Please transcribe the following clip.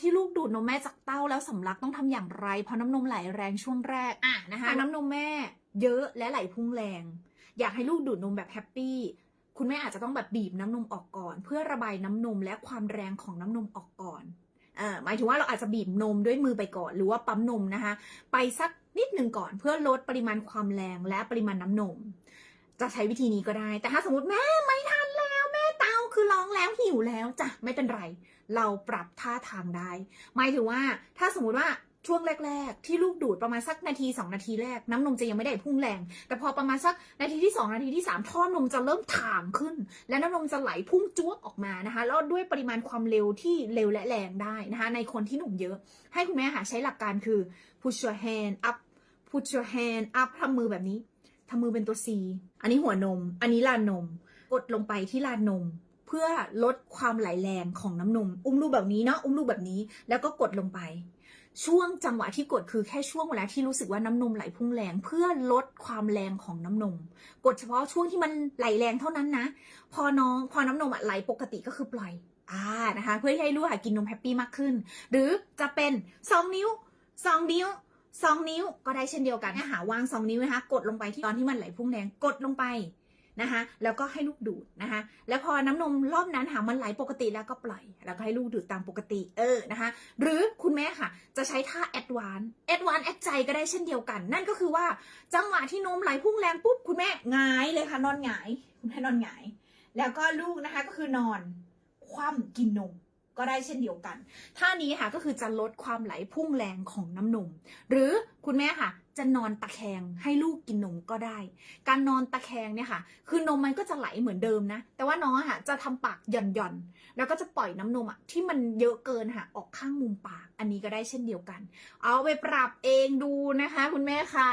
ที่ลูกดูดนมแม่จากเต้าแล้วสำลักต้องทำอย่างไร เพราะน้ำนมไหลแรงช่วงแรกอะนะคะน้ำนมแม่เยอะและไหลพุ่งแรง อยากให้ลูกดูดนมแบบแฮปปี้คุณแม่อาจจะต้องแบบบีบน้ำนมออกก่อน เพื่อระบายน้ำนมและความแรงของน้ำนมออกก่อนอ่าหมายถึงว่าเราอาจจะบีบนมด้วยมือไปก่อน หรือว่าปั๊มนมนะคะ ไปสักนิดหนึ่งก่อนเพื่อลดปริมาณความแรงและปริมาณน้ำนม จะใช้วิธีนี้ก็ได้ แต่ถ้าสมมติแม่ หิวแล้วจ้ะไม่เป็นไร เราปรับท่าทางได้ หมายถึงว่าถ้าสมมติว่าช่วงแรก ๆ ที่ลูกดูดประมาณสักนาที 2 นาทีแรก น้ำนมจะยังไม่ได้พุ่งแรง แต่พอประมาณสักนาทีที่ 2 นาทีที่ 3 ท่อนมจะเริ่มถ่างขึ้น และน้ำนมจะไหลพุ่งจ้วกออกมานะคะแล้วด้วยปริมาณความเร็วที่เร็วและแรงได้นะคะ ในคนที่หนุ่มเยอะ ให้คุณแม่ค่ะใช้หลักการคือ push your hand up put your hand up ทำมือแบบนี้ทำมือเป็นตัว C อันนี้หัวนม อันนี้ลานนม กดลงไปที่ลานนม เพื่อลดความไหลแรงของน้ำนม อุ้มลูกแบบนี้เนาะอุ้มลูกแบบนี้ แล้วก็กดลงไป ช่วงจังหวะที่กดคือแค่ช่วงเวลาที่รู้สึกว่าน้ำนมไหลพุ่งแรง เพื่อลดความแรงของน้ำนม กดเฉพาะช่วงที่มันไหลแรงเท่านั้นนะ พอน้องพอน้ำนมไหลปกติก็คือปล่อยอ่านะคะเพื่อให้ลูกหากินนมแฮปปี้มากขึ้น หรือจะเป็นสองนิ้วสองนิ้วสองนิ้วก็ได้เช่นเดียวกันหาวางสองนิ้วนะคะกดลงไปที่ตอนที่มันไหลพุ่งแรงกดลงไป นะคะแล้วก็ให้ลูกดูดนะคะแล้วพอน้ำนมรอบนั้นหามันไหลปกติแล้วก็ปล่อย แล้วก็ให้ลูกดูดตามปกติเออนะคะหรือคุณแม่ค่ะ จะใช้ท่าแอดวานแอดวานแอดใจก็ได้เช่นเดียวกัน นั่นก็คือว่าจังหวะที่นมไหลพุ่งแรงปุ๊บคุณแม่หงายเลยค่ะนอนหงายคุณแม่นอนหงาย แล้วก็ลูกนะคะก็คือนอนคว่ำกินนม ก็ได้เช่นเดียวกัน ท่านี้ค่ะก็คือจะลดความไหลพุ่งแรงของน้ำนม หรือคุณแม่ค่ะจะนอนตะแคงให้ลูกกินนมก็ได้ การนอนตะแคงเนี่ยค่ะ คือนมมันก็จะไหลเหมือนเดิมนะ แต่ว่าน้องอะค่ะจะทำปากหย่อนหย่อนๆ แล้วก็จะปล่อยน้ำนมอะที่มันเยอะเกินค่ะออกข้างมุมปาก อันนี้ก็ได้เช่นเดียวกัน เอาไปปรับเองดูนะคะ คุณแม่ค่ะ